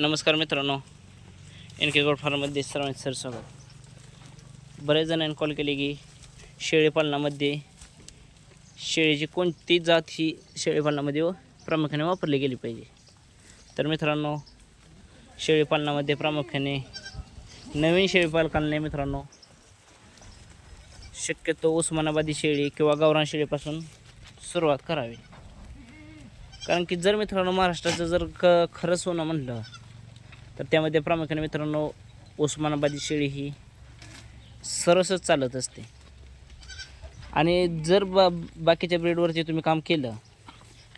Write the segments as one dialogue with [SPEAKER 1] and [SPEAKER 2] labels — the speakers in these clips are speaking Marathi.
[SPEAKER 1] नमस्कार मित्रांनो. एन के गोड फार्ममध्ये सर्वांचे सर स्वागत. बरेच जणांनी कॉल केले की शेळीपालनामध्ये शेळीची कोणती जात ही शेळीपालनामध्ये व प्रामुख्याने वापरली गेली पाहिजे. तर मित्रांनो शेळीपालनामध्ये प्रामुख्याने नवीन शेळीपालकांना मित्रांनो शक्यतो उस्मानाबादी शेळी किंवा गावरान शेळीपासून सुरुवात करावी. कारण की जर मित्रांनो महाराष्ट्राचं जर क खरं सोनं म्हणलं तर त्यामध्ये प्रामुख्याने मित्रांनो उस्मानाबादी शेळी ही सरसच चालत असते. आणि जर बा बाकीच्या ब्रीडवरती तुम्ही काम केलं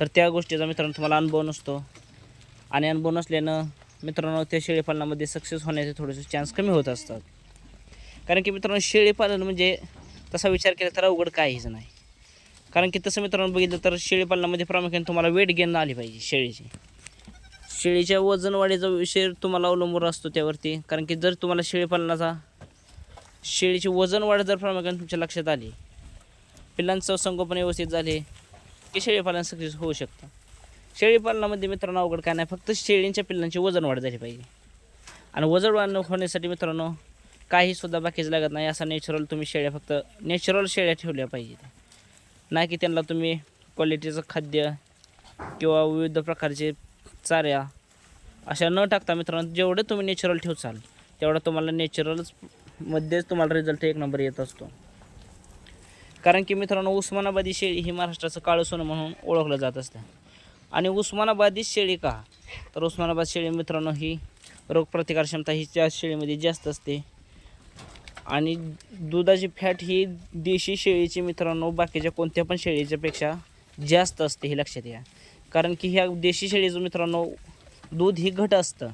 [SPEAKER 1] तर त्या गोष्टीचा मित्रांनो तुम्हाला अनुभव नसतो. आणि अनुभव नसल्यानं मित्रांनो त्या शेळीपालनामध्ये सक्सेस होण्याचे थोडेसे चान्स कमी होत असतात. कारण की मित्रांनो शेळीपालन म्हणजे तसा विचार केला तर अवघड काहीच नाही. कारण की तसं मित्रांनो बघितलं तर शेळीपालनामध्ये प्रामुख्याने तुम्हाला वेट गेन आली पाहिजे शेळीची. शेळीच्या वजन वाढीचा विषय तुम्हाला अवलंबून असतो त्यावरती. कारण की जर तुम्हाला शेळीपालनाचा शेळीची वजन वाढ जर प्रमाण तुमच्या लक्षात आली पिल्लांचं संगोपन व्यवस्थित झाले की शेळीपालन सक्सेस होऊ शकतं. शेळीपालनामध्ये मित्रांनो अवघड काय नाही फक्त शेळींच्या पिल्लांची वजन वाढ झाली पाहिजे. आणि वजन वाढ होण्यासाठी मित्रांनो काहीसुद्धा बाकीचं लागत नाही असा नॅचरल तुम्ही शेळ्या फक्त नॅचरल शेळ्या ठेवल्या पाहिजेत. नाही की त्यांना तुम्ही क्वालिटीचं खाद्य किंवा विविध प्रकारचे चाऱ्या अशा न टाकता मित्रांनो जेवढं तुम्ही नेचरल ठेवचाल तेवढं तुम्हाला नेचरलच मध्येच तुम्हाला रिझल्ट एक नंबर येत असतो. कारण की मित्रांनो उस्मानाबादी शेळी ही महाराष्ट्राचं काळं सोनं म्हणून ओळखलं जात असतं. आणि उस्मानाबादी शेळी का? तर उस्मानाबाद शेळी मित्रांनो ही रोगप्रतिकार क्षमता ही त्या शेळीमध्ये जास्त असते. आणि दुधाची फॅट ही देशी शेळीची मित्रांनो बाकीच्या कोणत्या पण शेळीच्यापेक्षा जास्त असते हे लक्षात घ्या. कारण की ह्या देशी शेळीचं मित्रांनो दूध ही घट असतं.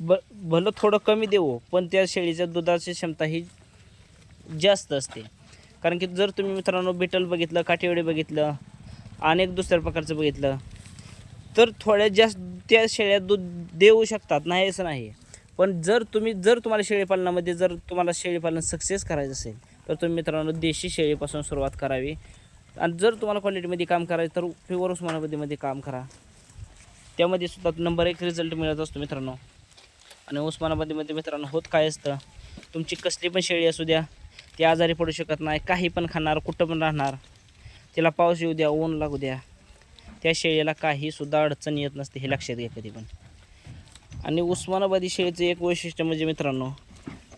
[SPEAKER 1] ब भलं थोडं कमी देऊ पण त्या शेळीच्या दुधाची क्षमता ही जास्त असते. कारण की जर तुम्ही मित्रांनो बिटल बघितलं काठीवडे बघितलं अनेक दुसऱ्या प्रकारचं बघितलं तर थोड्या जास्त त्या शेळ्या दूध देऊ शकतात नाही असं नाही. पण जर तुम्ही जर तुम्हाला शेळीपालनामध्ये जर तुम्हाला शेळीपालन सक्सेस करायचं असेल तर तुम्ही मित्रांनो देशी शेळीपासून सुरुवात करावी. आणि जर तुम्हाला क्वालिटीमध्ये काम करायचं तर प्युअर उस्मानाबादीमध्ये काम करा. त्यामध्ये सुद्धा नंबर एक रिझल्ट मिळत असतो मित्रांनो. आणि उस्मानाबादीमध्ये मित्रांनो होत काय असतं? तुमची कसली पण शेळी असू द्या ती आजारी पडू शकत नाही काही पण खाणार कुठं पण राहणार तिला पाऊस येऊ द्या ऊन लागू द्या त्या शेळीला काहीसुद्धा अडचण येत नसते हे लक्षात घ्या कधी पण. आणि उस्मानाबादी शेळीचं एक वैशिष्ट्य म्हणजे मित्रांनो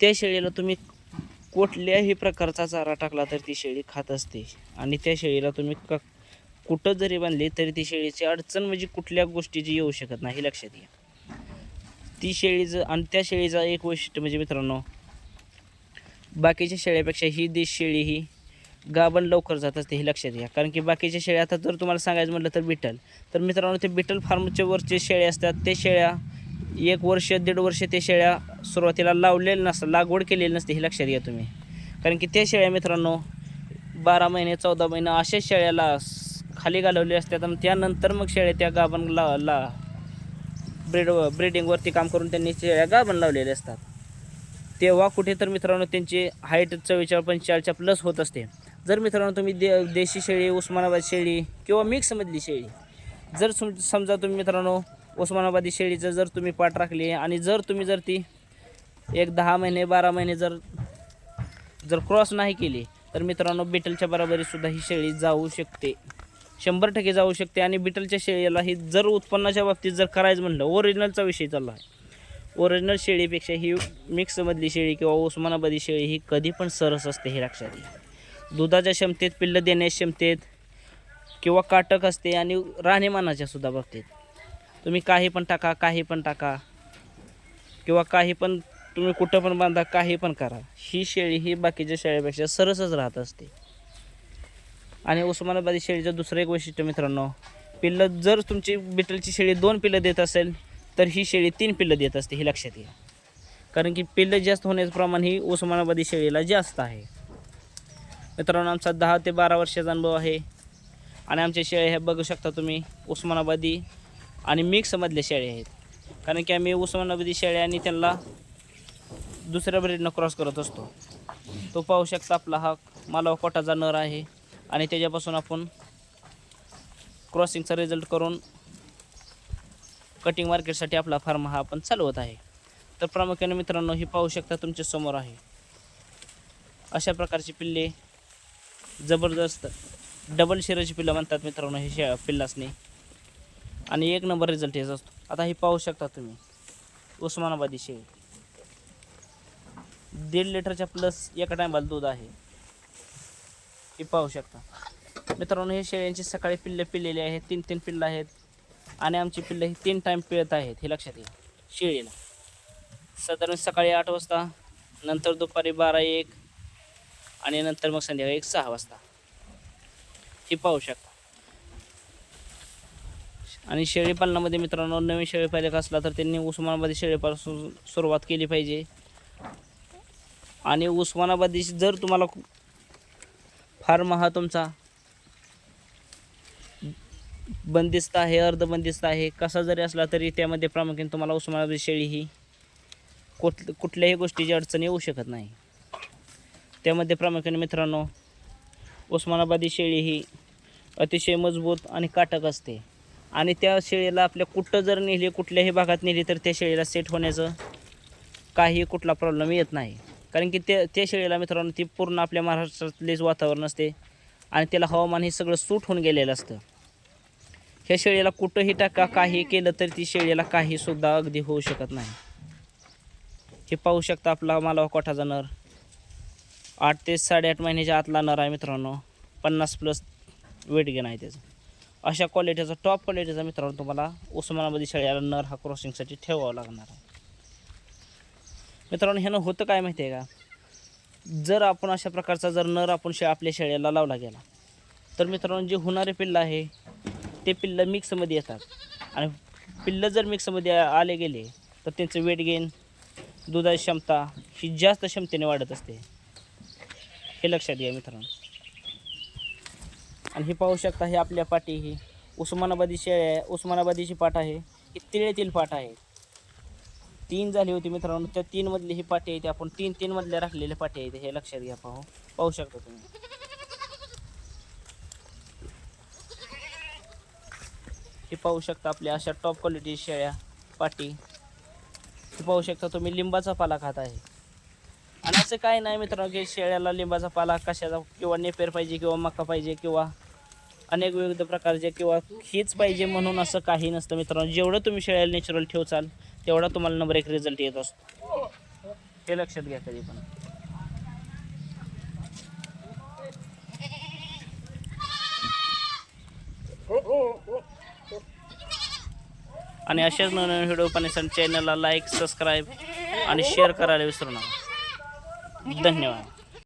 [SPEAKER 1] त्या शेळीला तुम्ही कुठल्याही प्रकारचा चारा टाकला तर ती शेळी खात असते. आणि त्या शेळीला तुम्ही क कुठं जरी बांधली तरी ती शेळीची अडचण म्हणजे कुठल्या गोष्टीची येऊ शकत नाही लक्षात घ्या. ती शेळीचं आणि त्या शेळीचा एक वैशिष्ट्य म्हणजे मित्रांनो बाकीच्या शेळ्यापेक्षा ही देश शेळी ही गाभण लवकर जात असते हे लक्षात घ्या. कारण की बाकीच्या शेळ्या आता जर तुम्हाला सांगायचं म्हटलं तर बिटल. तर मित्रांनो ते बिटल फार्मच्या वरचे शेळ्या असतात ते शेळ्या एक वर्ष दीड वर्ष ते शेळ्या सुरुवातीला लावलेलं नसतात लागवड केलेली नसते हे लक्षात घ्या तुम्ही. कारण की त्या शेळ्या मित्रांनो बारा महिने चौदा महिने अशाच शेळ्याला खाली घालवले असतात आणि त्यानंतर मग शेळ्या त्या गाभण ला ला ब्रीड ब्रीडिंगवरती काम करून त्यांनी शेळ्या गाभण लावलेल्या असतात. तेव्हा कुठे तर मित्रांनो त्यांची हाईट चव्वेचाळीस पंचेचाळीसच्या प्लस होत असते. जर मित्रांनो तुम्ही दे देशी शेळी उस्मानाबाद शेळी किंवा मिक्समधली शेळी जर सम समजा तुम्ही मित्रांनो उस्मानाबादी शेळीचं जर तुम्ही पाठ राखली आणि जर तुम्ही जर ती एक दहा महिने बारा महिने जर जर क्रॉस नाही केली तर मित्रांनो बिटलच्या बराबरीसुद्धा ही शेळी जाऊ शकते. शंभर टक्के जाऊ शकते आणि बिटलच्या शेळीला ही जर उत्पन्नाच्या बाबतीत जर करायचं म्हणलं ओरिजिनलचा विषय चालला आहे. ओरिजिनल शेळीपेक्षा ही मिक्समधली शेळी किंवा उस्मानाबादी शेळी ही कधी पण सरस असते हे लक्षात घ्या. दुधाच्या क्षमतेत पिल्लं देण्याच्या क्षमतेत किंवा काटक असते आणि राहणीमानाच्या सुद्धा बाबतीत. तुम्ही काही पण टाका काही पण टाका. किंवा काही पण तुम्ही कुठं पण बांधा काही पण करा. ही शेळी ही बाकीच्या शेळीपेक्षा सरसच राहत असते. आणि उस्मानाबादी शेळीचं दुसरं एक वैशिष्ट्य मित्रांनो पिल्लं जर तुमची बिटलची शेळी दोन पिल्लं देत असेल तर ही शेळी तीन पिल्लं देत असते हे लक्षात घ्या. कारण की पिल्लं जास्त होण्याचं प्रमाण ही उस्मानाबादी शेळीला जास्त आहे. मित्रांनो आमचा दहा ते बारा वर्षाचा अनुभव आहे. आणि आमच्या शेळ्या ह्या बघू शकता तुम्ही उस्मानाबादी आणि मिक्समधल्या शेळ्या आहेत. कारण की आम्ही उस्मानाबादी शेळ्या आणि त्यांना दुसऱ्या ब्रेडनं क्रॉस करत असतो. तो पाहू शकता आपला हा मालवा कोटाचा नर आहे. आणि त्याच्यापासून आपण क्रॉसिंगचा रिझल्ट करून कटिंग मार्केटसाठी आपला फार्म हा आपण चालवत आहे. तर प्रामुख्याने मित्रांनो ही पाहू शकता तुमच्यासमोर आहे. अशा प्रकारची पिल्ले जबरदस्त डबल शिराची पिल्लं म्हणतात मित्रांनो हे शे पिल्लासनी. आणि एक नंबर रिझल्ट याचा असतो. आता ही पाहू शकता तुम्ही उस्मानाबादी शेळी दीड लिटरच्या प्लस एका टायमाला दूध आहे. हे पाहू शकता. मित्रांनो हे शेळ्यांची सकाळी पिल्ले पिल्लेली आहेत. तीन तीन पिल्लं आहेत. आणि आमची पिल्लं ही तीन टाईम पिळत आहेत. हे लक्षात घ्या. शेळीला. साधारण सकाळी आठ वाजता नंतर दुपारी बारा एक आणि नंतर मग संध्याकाळी एक सहा वाजता. हे पाहू शकता. आणि शेळीपालनामध्ये मित्रांनो नवीन शेळीपालक असला तर त्यांनी उस्मानाबादी शेळीपासून सुरुवात केली पाहिजे. आणि उस्मानाबादीची जर तुम्हाला फार्म हा तुमचा. बंदिस्त आहे अर्धबंदिस्त आहे. कसा जरी असला तरी त्यामध्ये प्रामुख्याने तुम्हाला उस्मानाबादी शेळी ही कुठ कुठल्याही गोष्टीची अडचण येऊ शकत नाही. त्यामध्ये प्रामुख्याने मित्रांनो उस्मानाबादी शेळी ही अतिशय मजबूत आणि काटक असते. आणि त्या शेळीला आपल्या कुठं जर नेली कुठल्याही भागात नेली तर त्या शेळीला सेट होण्याचं काही कुठला प्रॉब्लेम येत नाही. कारण की ते त्या शेळीला मित्रांनो ती पूर्ण आपल्या महाराष्ट्रातलेच वातावरण असते. आणि त्याला हवामान हे सगळं सूट होऊन गेलेलं असतं. ह्या शेळीला कुठंही टाका काही केलं तरी ती शेळीला काहीसुद्धा अगदी होऊ शकत नाही. हे पाहू शकता आपला मालवा कोठाचा नर. आठ ते साडेआठ महिन्याच्या आतला नर आहे मित्रांनो. पन्नास प्लस वेट गेन आहे त्याचं. अशा क्वालिटीचा टॉप क्वालिटीचा मित्रांनो तुम्हाला उस्मानाबादी शेळ्याला नर हा क्रॉसिंगसाठी ठेवावा लागणार आहे. मित्रांनो ह्यानं होतं काय माहिती आहे का? जर आपण अशा प्रकारचा जर नर आपण शे आपल्या शेळ्याला लावला गेला तर मित्रांनो जे होणारे पिल्लं आहे ते पिल्लं मिक्समध्ये येतात. आणि पिल्लं जर मिक्समध्ये आले गेले तर त्यांचं वेट गेन दुधाची क्षमता ही जास्त क्षमतेने वाढत असते. हे लक्षात घ्या मित्रांनो. आणि हे पाहू शकता हे आपल्या पाठी ही उस्मानाबादी शेळ्या आहे उस्मानाबादीची पाट आहे. ही तिळेतील पाट आहे. तीन झाली होती मित्रांनो त्या तीन मधली ही पाटी आहे आपण तीन तीन मधल्या राखलेल्या पाटी आहेत हे लक्षात घ्या पाहू. पाहू शकता तुम्ही. हे पाहू शकता आपल्या अशा टॉप क्वालिटी शेळ्या पाटी. हे पाहू शकता तुम्ही लिंबाचा पाला खात आहे. आणि असं काय नाही मित्रांनो की शेळ्याला लिंबाचा पाला कशाचा किंवा नेपेर पाहिजे किंवा मका पाहिजे किंवा अनेक विविध प्रकारचे किंवा हीच पाहिजे म्हणून असं काही नसतं मित्रांनो. जेवढं तुम्ही शेळ्याला नॅचरल ठेवचाल तेवढा तुम्हाला नंबर एक रिझल्ट येत असतो. हे लक्षात घ्या कधी पण. आणि अशाच नवीन व्हिडिओ पाहण्यासाठी चॅनलला लाईक सबस्क्राईब आणि शेअर करायला विसरू नका. धन्यवाद.